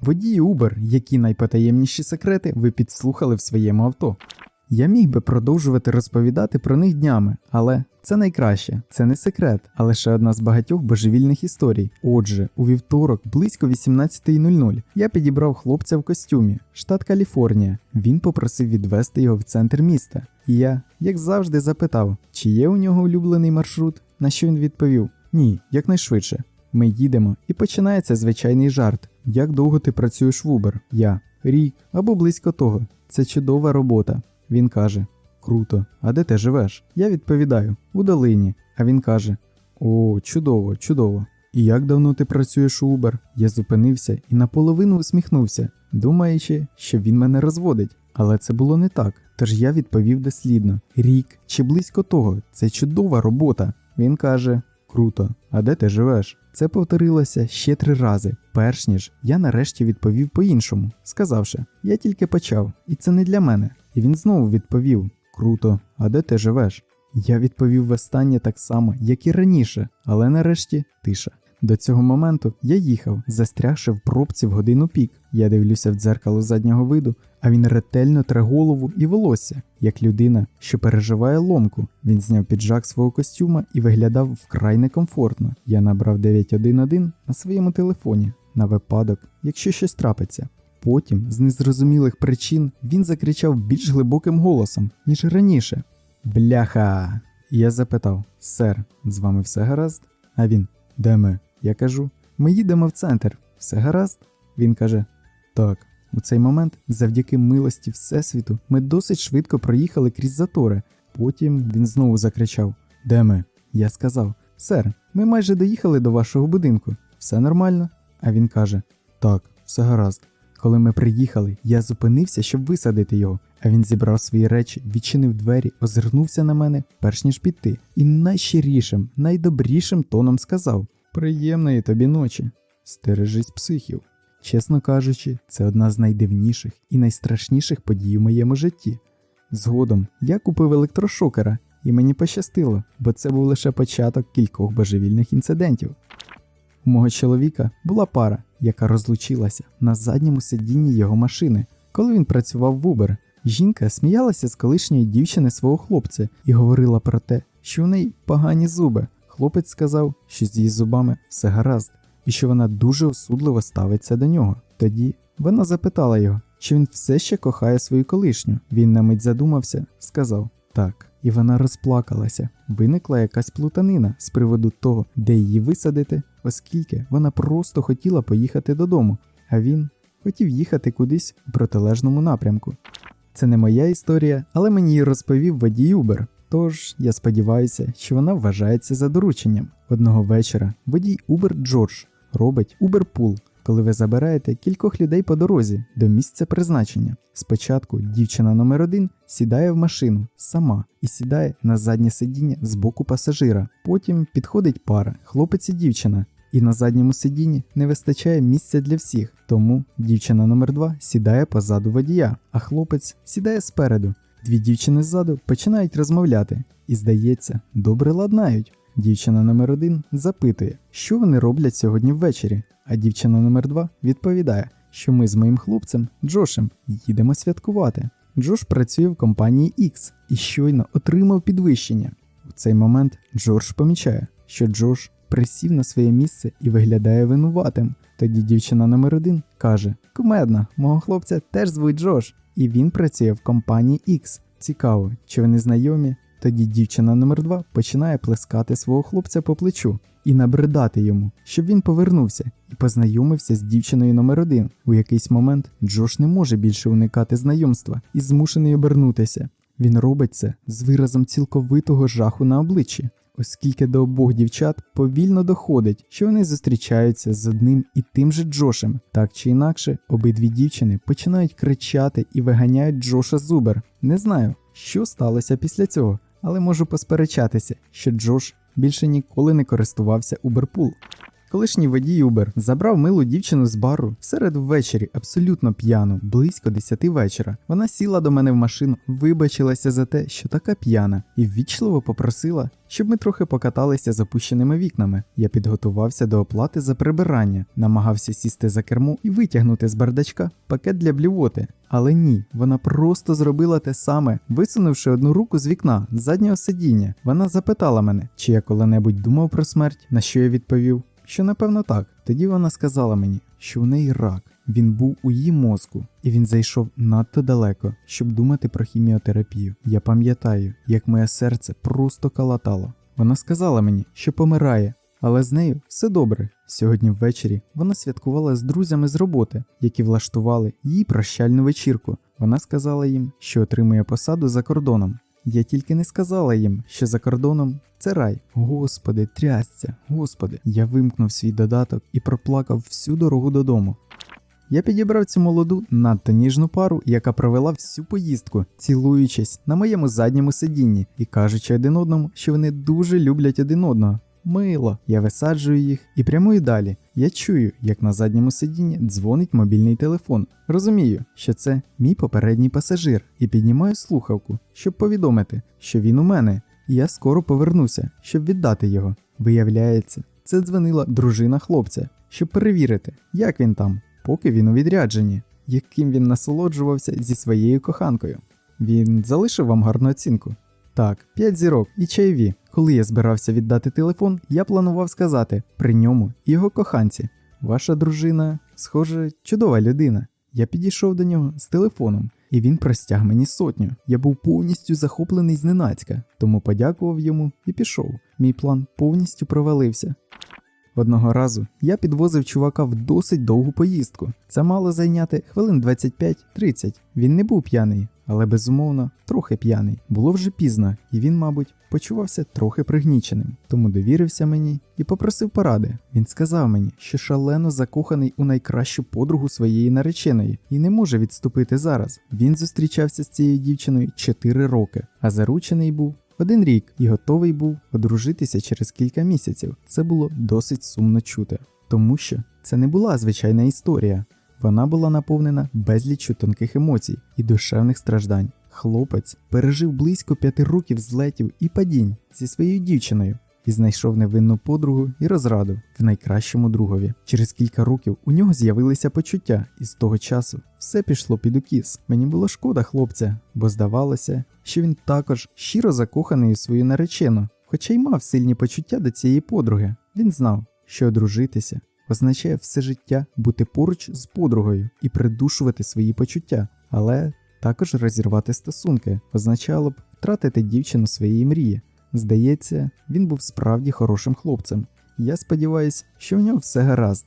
Водії Uber, які найпотаємніші секрети ви підслухали в своєму авто. Я міг би продовжувати розповідати про них днями, але це найкраще, це не секрет, а лише одна з багатьох божевільних історій. Отже, у вівторок, близько 18.00, я підібрав хлопця в костюмі, штат Каліфорнія. Він попросив відвести його в центр міста. І я, як завжди, запитав, чи є у нього улюблений маршрут, на що він відповів: Ні, якнайшвидше. Ми їдемо, і починається звичайний жарт. Як довго ти працюєш в Uber? Я. Рік або близько того. Це чудова робота. Він каже: Круто, а де ти живеш? Я відповідаю у долині. А він каже: О, чудово, чудово. І як давно ти працюєш у Uber? Я зупинився і наполовину усміхнувся, думаючи, що він мене розводить. Але це було не так. Тож я відповів дослідно: рік чи близько того, це чудова робота. Він каже: Круто, а де ти живеш? Це повторилося ще три рази, перш ніж я нарешті відповів по-іншому, сказавши: Я тільки почав, і це не для мене. І він знову відповів: Круто, а де ти живеш? Я відповів востаннє так само, як і раніше, але нарешті тиша. До цього моменту я їхав, застрягши в пробці в годину пік. Я дивлюся в дзеркало заднього виду, а він ретельно тре голову і волосся, як людина, що переживає ломку. Він зняв піджак свого костюма і виглядав вкрай некомфортно. Я набрав 911 на своєму телефоні на випадок, якщо щось трапиться. Потім, з незрозумілих причин, він закричав більш глибоким голосом, ніж раніше. Бляха! Я запитав: Сер, з вами все гаразд? А він, де ми? Я кажу: Ми їдемо в центр, все гаразд? Він каже: Так. У цей момент, завдяки милості Всесвіту, ми досить швидко проїхали крізь затори. Потім він знову закричав: Де ми? Я сказав: Сер, ми майже доїхали до вашого будинку. Все нормально? А він каже: Так, все гаразд. Коли ми приїхали, я зупинився, щоб висадити його, а він зібрав свої речі, відчинив двері, озирнувся на мене, перш ніж піти, і найщирішим, найдобрішим тоном сказав: Приємної тобі ночі, стережись психів. Чесно кажучи, це одна з найдивніших і найстрашніших подій у моєму житті. Згодом я купив електрошокера, і мені пощастило, бо це був лише початок кількох божевільних інцидентів. У мого чоловіка була пара, яка розлучилася на задньому сидінні його машини, коли він працював в Uber. Жінка сміялася з колишньої дівчини свого хлопця і говорила про те, що у неї погані зуби. Хлопець сказав, що з її зубами все гаразд, і що вона дуже осудливо ставиться до нього. Тоді вона запитала його, чи він все ще кохає свою колишню. Він на мить задумався, сказав так. І вона розплакалася. Виникла якась плутанина з приводу того, де її висадити, оскільки вона просто хотіла поїхати додому, а він хотів їхати кудись у протилежному напрямку. Це не моя історія, але мені її розповів водій Uber. Тож я сподіваюся, що вона вважається за дорученням. Одного вечора водій Uber Джордж робить Uber коли ви забираєте кількох людей по дорозі до місця призначення. Спочатку дівчина номер один сідає в машину сама і сідає на заднє сидіння з боку пасажира. Потім підходить пара, хлопець і дівчина. І на задньому сидінні не вистачає місця для всіх, тому дівчина номер 2 сідає позаду водія, а хлопець сідає спереду. Дві дівчини ззаду починають розмовляти і, здається, добре ладнають. Дівчина номер 1 запитує, що вони роблять сьогодні ввечері, а дівчина номер 2 відповідає, що ми з моїм хлопцем Джошем їдемо святкувати. Джош працює в компанії X і щойно отримав підвищення. У цей момент Джордж помічає, що Джош присів на своє місце і виглядає винуватим. Тоді дівчина номер 1 каже: Кумедно, мого хлопця теж звуть Джош, і він працює в компанії X. Цікаво, чи вони знайомі? Тоді дівчина номер 2 починає плескати свого хлопця по плечу і набридати йому, щоб він повернувся і познайомився з дівчиною номер 1 У якийсь момент Джош не може більше уникати знайомства і змушений обернутися. Він робить це з виразом цілковитого жаху на обличчі, оскільки до обох дівчат повільно доходить, що вони зустрічаються з одним і тим же Джошем. Так чи інакше, обидві дівчини починають кричати і виганяють Джоша з Убер. Не знаю, що сталося після цього, але можу посперечатися, що Джош більше ніколи не користувався Uberpool. Колишній водій Uber забрав милу дівчину з бару серед ввечері, абсолютно п'яну, близько 10 вечора. Вона сіла до мене в машину, вибачилася за те, що така п'яна, і ввічливо попросила, щоб ми трохи покаталися з опущеними вікнами. Я підготувався до оплати за прибирання, намагався сісти за кермо і витягнути з бардачка пакет для блювоти. Але ні, вона просто зробила те саме, висунувши одну руку з вікна заднього сидіння. Вона запитала мене, чи я коли-небудь думав про смерть, на що я відповів, що напевно так. Тоді вона сказала мені, що у неї рак. Він був у її мозку, і він зайшов надто далеко, щоб думати про хіміотерапію. Я пам'ятаю, як моє серце просто калатало. Вона сказала мені, що помирає, але з нею все добре. Сьогодні ввечері вона святкувала з друзями з роботи, які влаштували їй прощальну вечірку. Вона сказала їм, що отримує посаду за кордоном. Я тільки не сказала їм, що за кордоном це рай. Господи, трясця, господи. Я вимкнув свій додаток і проплакав всю дорогу додому. Я підібрав цю молоду, надто ніжну пару, яка провела всю поїздку, цілуючись на моєму задньому сидінні і кажучи один одному, що вони дуже люблять один одного. Мило, я висаджую їх і прямую далі. Я чую, як на задньому сидінні дзвонить мобільний телефон. Розумію, що це мій попередній пасажир, і піднімаю слухавку, щоб повідомити, що він у мене, і я скоро повернуся, щоб віддати його. Виявляється, це дзвонила дружина хлопця, щоб перевірити, як він там, поки він у відрядженні, яким він насолоджувався зі своєю коханкою. Він залишив вам гарну оцінку. Так, 5 зірок і чайові. Коли я збирався віддати телефон, я планував сказати при ньому його коханці. Ваша дружина, схоже, чудова людина. Я підійшов до нього з телефоном, і він простяг мені сотню. Я був повністю захоплений зненацька, тому подякував йому і пішов. Мій план повністю провалився. Одного разу я підвозив чувака в досить довгу поїздку. Це мало зайняти хвилин 25-30. Він не був п'яний, але безумовно трохи п'яний. Було вже пізно, і він, мабуть, почувався трохи пригніченим, тому довірився мені і попросив поради. Він сказав мені, що шалено закоханий у найкращу подругу своєї нареченої і не може відступити зараз. Він зустрічався з цією дівчиною 4 роки, а заручений був. Один рік і готовий був одружитися через кілька місяців. Це було досить сумно чути, тому що це не була звичайна історія. Вона була наповнена безліччю тонких емоцій і душевних страждань. Хлопець пережив близько п'яти років злетів і падінь зі своєю дівчиною і знайшов невинну подругу і розраду в найкращому другові. Через кілька років у нього з'явилися почуття, і з того часу все пішло під укіс. Мені було шкода хлопця, бо здавалося, що він також щиро закоханий у свою наречену, хоча й мав сильні почуття до цієї подруги. Він знав, що одружитися означає все життя бути поруч з подругою і придушувати свої почуття, але також розірвати стосунки означало б втратити дівчину своєї мрії. Здається, він був справді хорошим хлопцем. Я сподіваюся, що в нього все гаразд.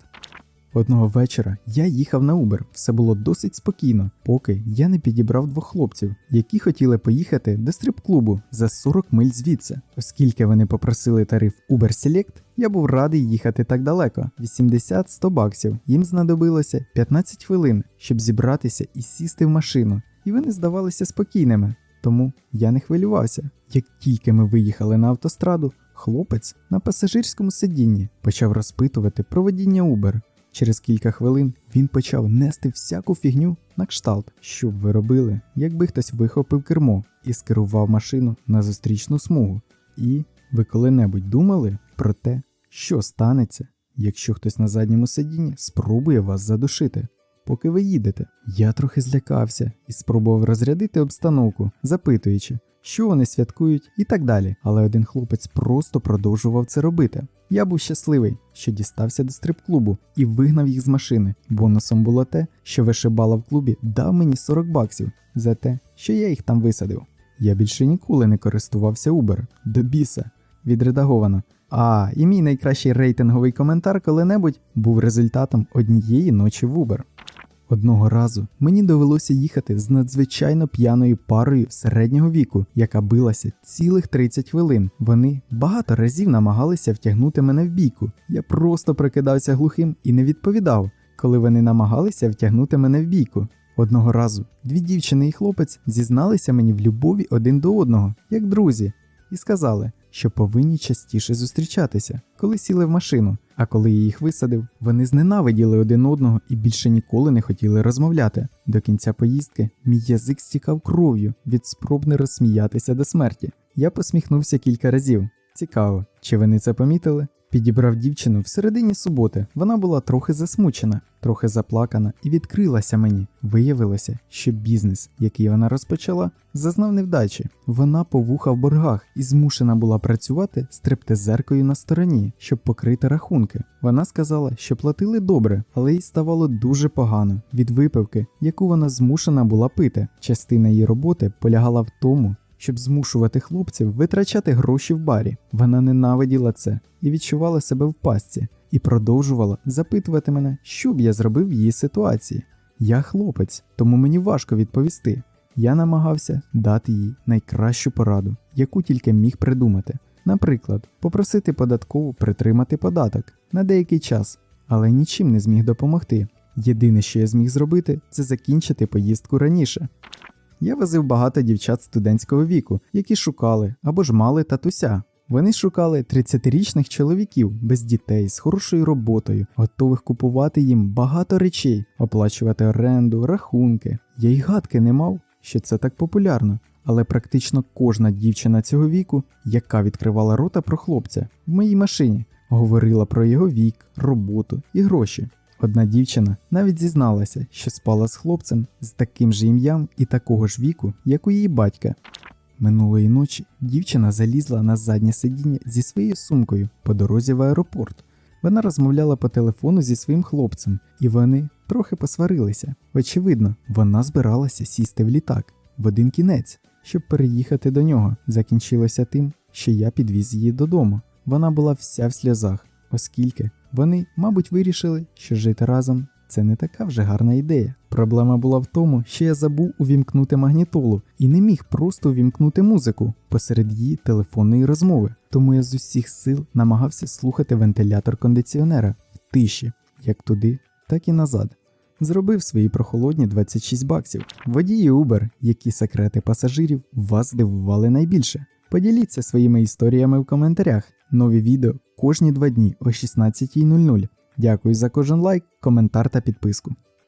Одного вечора я їхав на Uber, все було досить спокійно, поки я не підібрав двох хлопців, які хотіли поїхати до стрип-клубу за 40 миль звідси. Оскільки вони попросили тариф Uber Select, я був радий їхати так далеко 80-100 баксів. Їм знадобилося 15 хвилин, щоб зібратися і сісти в машину, і вони здавалися спокійними. Тому я не хвилювався. Як тільки ми виїхали на автостраду, хлопець на пасажирському сидінні почав розпитувати про водіння Uber. Через кілька хвилин він почав нести всяку фігню на кшталт, що б ви робили, якби хтось вихопив кермо і скерував машину на зустрічну смугу. І ви коли-небудь думали про те, що станеться, якщо хтось на задньому сидінні спробує вас задушити? Поки ви їдете, я трохи злякався і спробував розрядити обстановку, запитуючи, що вони святкують і так далі. Але один хлопець просто продовжував це робити. Я був щасливий, що дістався до стрип-клубу і вигнав їх з машини. Бонусом було те, що вишибала в клубі дав мені 40 баксів за те, що я їх там висадив. Я більше ніколи не користувався Uber. До біса. Відредаговано. А, і мій найкращий рейтинговий коментар коли-небудь був результатом однієї ночі в Uber. Одного разу мені довелося їхати з надзвичайно п'яною парою середнього віку, яка билася цілих 30 хвилин. Вони багато разів намагалися втягнути мене в бійку. Я просто прикидався глухим і не відповідав, коли вони намагалися втягнути мене в бійку. Одного разу дві дівчини і хлопець зізналися мені в любові один до одного, як друзі, і сказали, що повинні частіше зустрічатися, коли сіли в машину. А коли я їх висадив, вони зненавиділи один одного і більше ніколи не хотіли розмовляти. До кінця поїздки мій язик стікав кров'ю від спроб не розсміятися до смерті. Я посміхнувся кілька разів. Цікаво, чи вони це помітили? Підібрав дівчину в середині суботи. Вона була трохи засмучена, трохи заплакана і відкрилася мені. Виявилося, що бізнес, який вона розпочала, зазнав невдачі. Вона повуха в боргах і змушена була працювати стриптизеркою на стороні, щоб покрити рахунки. Вона сказала, що платили добре, але їй ставало дуже погано від випивки, яку вона змушена була пити. Частина її роботи полягала в тому, щоб змушувати хлопців витрачати гроші в барі. Вона ненавиділа це і відчувала себе в пастці, і продовжувала запитувати мене, що б я зробив в її ситуації. Я хлопець, тому мені важко відповісти. Я намагався дати їй найкращу пораду, яку тільки міг придумати. Наприклад, попросити податкову притримати податок на деякий час, але нічим не зміг допомогти. Єдине, що я зміг зробити, це закінчити поїздку раніше. Я возив багато дівчат студентського віку, які шукали або ж мали татуся. Вони шукали 30-річних чоловіків без дітей, з хорошою роботою, готових купувати їм багато речей, оплачувати оренду, рахунки. Я й гадки не мав, що це так популярно. Але практично кожна дівчина цього віку, яка відкривала рота про хлопця в моїй машині, говорила про його вік, роботу і гроші. Одна дівчина навіть зізналася, що спала з хлопцем з таким же ім'ям і такого ж віку, як у її батька. Минулої ночі дівчина залізла на заднє сидіння зі своєю сумкою по дорозі в аеропорт. Вона розмовляла по телефону зі своїм хлопцем, і вони трохи посварилися. Очевидно, вона збиралася сісти в літак в один кінець, щоб переїхати до нього. Закінчилося тим, що я підвіз її додому. Вона була вся в сльозах, оскільки вони, мабуть, вирішили, що жити разом це не така вже гарна ідея. Проблема була в тому, що я забув увімкнути магнітолу і не міг просто увімкнути музику посеред її телефонної розмови. Тому я з усіх сил намагався слухати вентилятор кондиціонера в тиші, як туди, так і назад. Зробив свої прохолодні 26 баксів. Водії Uber, які секрети пасажирів вас здивували найбільше. Поділіться своїми історіями в коментарях. Нові відео кожні два дні о 16.00. Дякую за кожен лайк, коментар та підписку.